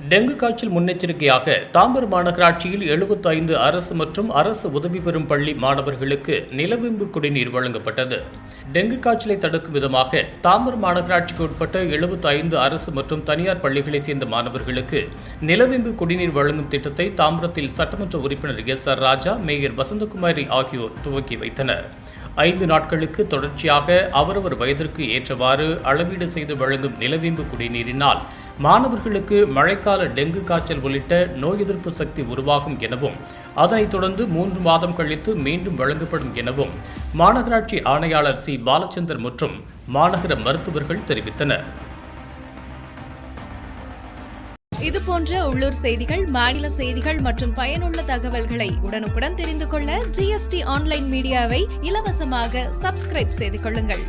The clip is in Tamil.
டெங்கு காய்ச்சல் முன்னெச்சரிக்கையாக தாம்பரம் மாநகராட்சியில் 75 அரசு மற்றும் அரசு உதவி பெறும் பள்ளி மாணவர்களுக்கு நிலவிம்பு குடிநீர் வழங்கப்பட்டது. டெங்கு காய்ச்சலை தடுக்கும் விதமாக தாம்பரம் மாநகராட்சிக்கு உட்பட்ட 75 அரசு மற்றும் தனியார் பள்ளிகளைச் சேர்ந்த மாணவர்களுக்கு நிலவிம்பு குடிநீர் வழங்கும் திட்டத்தை தாம்பரத்தில் சட்டமன்ற உறுப்பினர் S R Raja mayor Vasanthakumari ஆகியோர் துவக்கி வைத்தனர். ஐந்து நாட்களுக்கு தொடர்ச்சியாக அவரவர் வயதிற்கு ஏற்றவாறு அளவீடு செய்து வழங்கும் நிலவிம்பு குடிநீரினால் மாணவர்களுக்கு மழைக்கால டெங்கு காய்ச்சல் உள்ளிட்ட நோய் எதிர்ப்பு சக்தி உருவாகும் எனவும் அதனைத் தொடர்ந்து மூன்று மாதம் கழித்து மீண்டும் வழங்கப்படும் எனவும் மாநகராட்சி ஆணையாளர் சி. பாலச்சந்தர் மற்றும் மாநகர மருத்துவர்கள் தெரிவித்தனர். இது போன்ற உள்ளூர் செய்திகள் மாநில செய்திகள் மற்றும் பயனுள்ள தகவல்களை உடனுக்குடன் தெரிந்து கொள்ள ஜிஎஸ்டி ஆன்லைன் மீடியாவை இலவசமாக சப்ஸ்கிரைப் செய்து கொள்ளுங்கள்.